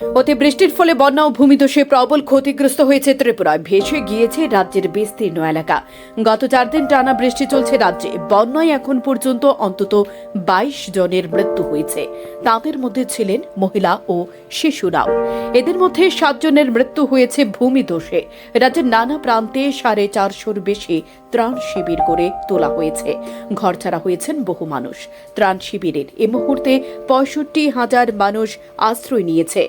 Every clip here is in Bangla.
অতিবৃষ্টির ফলে বন্যা ও ভূমিধসে প্রবল ক্ষতিগ্রস্ত হয়েছে ত্রিপুরায় ভেসে গিয়েছে রাজ্যের বিস্তীর্ণ এলাকা। গত চার দিন টানা বৃষ্টি চলছে রাজ্যে। বন্যায় এখন পর্যন্ত অন্তত বাইশ জনের মৃত্যু হয়েছে। তাদের মধ্যে ছিলেন মহিলা ও শিশুরাও। এদের মধ্যে সাতজনের মৃত্যু হয়েছে ভূমিধসে। রাজ্যের নানা প্রান্তে সাড়ে চারশোর বেশি ত্রাণ শিবির করে তোলা হয়েছে। ঘর ছাড়া হয়েছেন বহু মানুষ। ত্রাণ শিবিরের এ মুহূর্তে পঁয়ষট্টি হাজার মানুষ আশ্রয় নিয়েছে।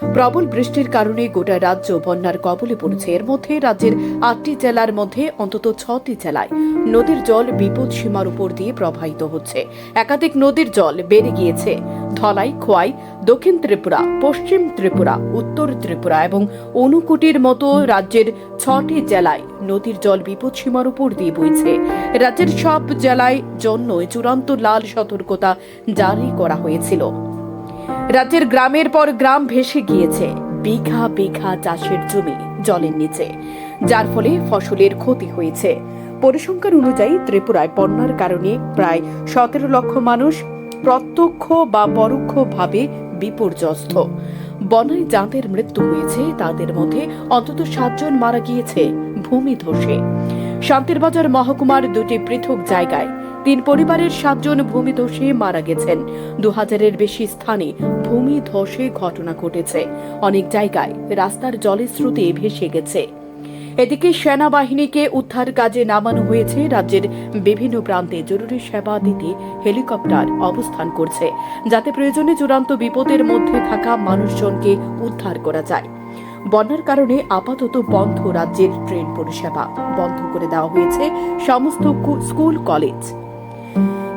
প্রবল বৃষ্টির কারণে গোটা রাজ্য বন্যার কবলে পড়েছে। এর মধ্যে রাজ্যের আটটি জেলার মধ্যে অন্তত ছটি জেলায় নদীর জল বিপদ সীমার উপর দিয়ে প্রবাহিত হচ্ছে। একাধিক নদীর জল বেড়ে গিয়েছে। ধলাই, খোয়াই, দক্ষিণ ত্রিপুরা, পশ্চিম ত্রিপুরা, উত্তর ত্রিপুরা এবং অনুকুটির মতো রাজ্যের ছটি জেলায় নদীর জল বিপদ সীমার উপর দিয়ে বইছে। রাজ্যের সব জেলায় জন্যই চূড়ান্ত লাল সতর্কতা জারি করা হয়েছিল। রাজ্যের গ্রামের পর গ্রাম ভেসে গিয়েছে বিঘা বিঘা চাষের জমি জলের নিচে। যার ফলে ফসলের ক্ষতি হয়েছে। পরিসংখ্যান অনুযায়ী ত্রিপুরায় বন্যার কারণে প্রায় সতেরো লক্ষ মানুষ প্রত্যক্ষ বা পরোক্ষভাবে বিপর্যস্ত। বন্যায় যাঁদের মৃত্যু হয়েছে, তাদের মধ্যে অন্তত সাতজন মারা গিয়েছে ভূমিধসে। শান্তিরবাজার মহকুমার দুটি পৃথক জায়গায় তিন পরিবারের সাতজন ভূমিধসে মারা গেছেন। দু হাজারের বেশি স্থানে ভূমিধসে ঘটনা ঘটেছে। অনেক জায়গায় রাস্তার জলের স্রোতে ভেসে গেছে। এদিকে সেনাবাহিনীকে উদ্ধার কাজে নামানো হয়েছে। রাজ্যের বিভিন্ন প্রান্তে জরুরি সেবা দিতে হেলিকপ্টার অবস্থান করছে। যাতে প্রয়োজনে চূড়ান্ত বিপদের মধ্যে থাকা মানুষজনকে উদ্ধার করা যায়। বন্যার কারণে আপাতত বন্ধ রাজ্যের ট্রেন পরিষেবা বন্ধ করে দেওয়া হয়েছে। সমস্ত স্কুল, কলেজ।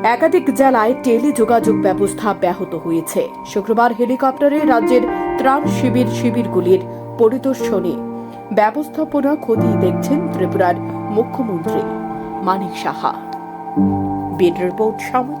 একাধিক জেলায় টেলি যোগাযোগ ব্যবস্থা ব্যাহত হয়েছে। শুক্রবার হেলিকপ্টারে রাজ্যের ত্রাণ শিবির শিবিরগুলির পরিদর্শনে ব্যবস্থাপনা ক্ষতি দেখছেন ত্রিপুরার মুখ্যমন্ত্রী মানিক সাহা। বিড রিপোর্ট সময়